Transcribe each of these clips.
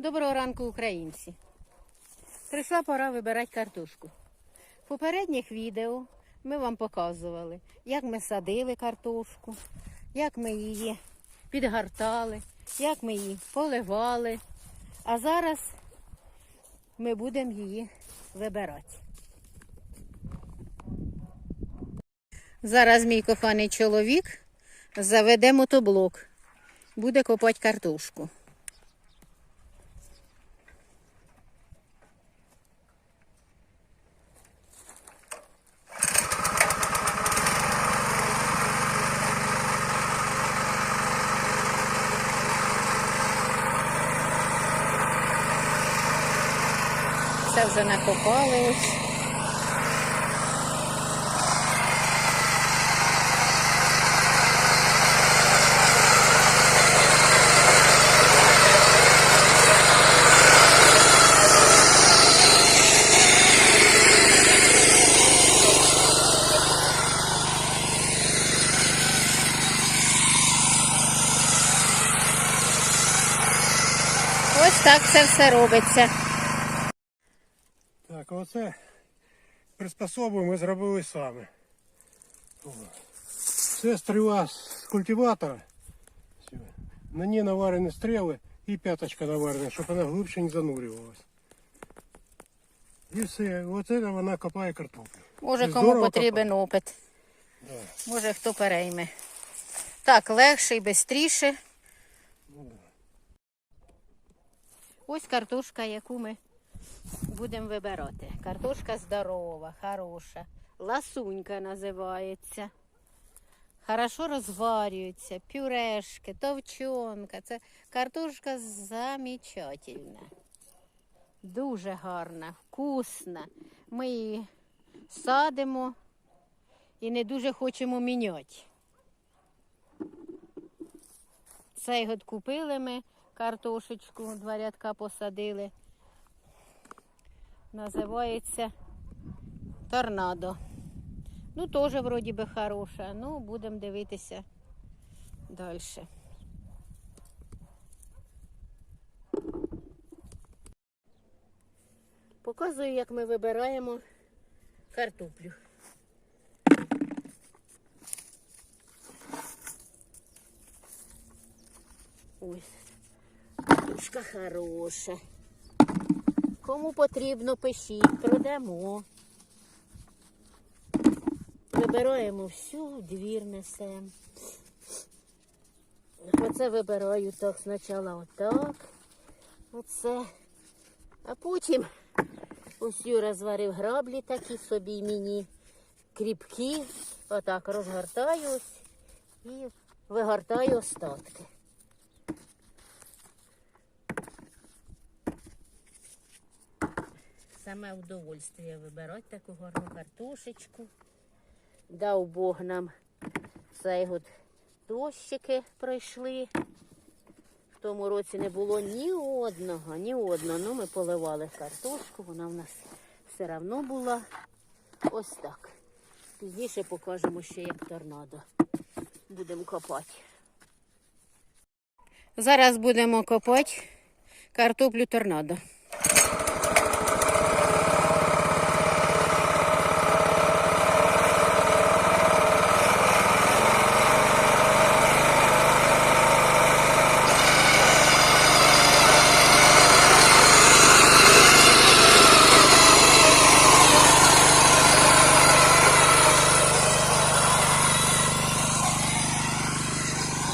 Доброго ранку, українці. Прийшла пора вибирати картошку. В попередніх відео ми вам показували, як ми садили картошку, як ми її підгортали, як ми її поливали. А зараз ми будемо її вибирати. Зараз мій коханий чоловік заведе мотоблок, буде копати картошку. Це вже накопали ось. Ось так це все робиться. Оце приспособу ми зробили самі. Це стріла з культиватора. На ній наварені стріли і п'яточка наварена, щоб вона глибше не занурювалась. І все, оце вона копає картоплю. Може, І кому потрібен опит. Да. Може, хто перейме. Так, легше і швидше. Ось картошка, яку ми будемо вибирати. Картошка здорова, хороша. Ласунька називається. Хорошо розварюється, пюрешки, товчонка. Це картошка замечательна. Дуже гарна, вкусна. Ми її садимо і не дуже хочемо міняти. Цей год купили ми картошечку, два рядка посадили. Називається торнадо. Ну, теж вроді би хороша. Ну, будемо дивитися далі. Показую, як ми вибираємо картоплю. Ой, картошка хороша. Кому потрібно, пишіть, продамо. Вибираємо всю, двір несемо. Оце вибираю так спочатку отак. Оце. А потім ось Юра зварив граблі такі собі мені кріпкі. Отак розгортаю і вигортаю остатки. Саме удовольствие вибирати таку гарну картошечку. Дав Бог нам цей год дощики пройшли. В тому році не було ні одного, ні одного. Ну, ми поливали картошку, вона в нас все одно була ось так. Пізніше покажемо ще як торнадо. Будемо копати. Зараз будемо копати картоплю торнадо.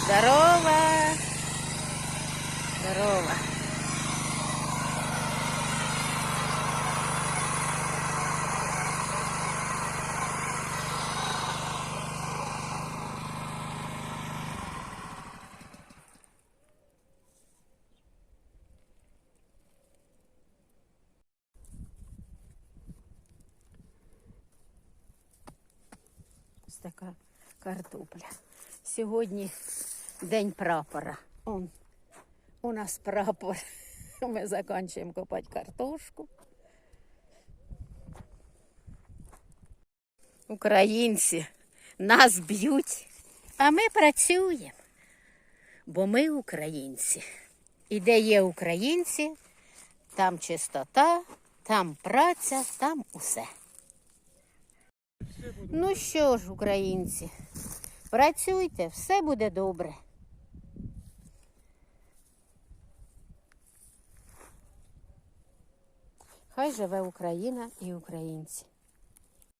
Здорово! Здорово! Ось така картопля. Сьогодні день прапора. Он, у нас прапор. Ми закінчуємо копати картошку. Українці нас б'ють, а ми працюємо. Бо ми українці. І де є українці, там чистота, там праця, там усе. Ну що ж, українці, працюйте, все буде добре. Хай живе Україна і українці.